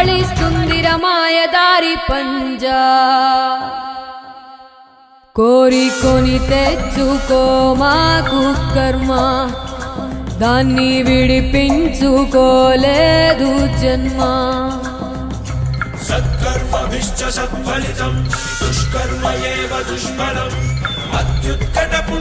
నిన్ను కబళిస్తుంది రమాయదారి పంజా. కోరికొని తెచ్చుకో మాకు కర్మ దాన్ని విడిపించుకోలేదు జన్మ. సత్కర్మభిశ్చ సత్ఫలితం దుష్కర్మ ఏవ దుష్ఫలం అత్యుత్కటపు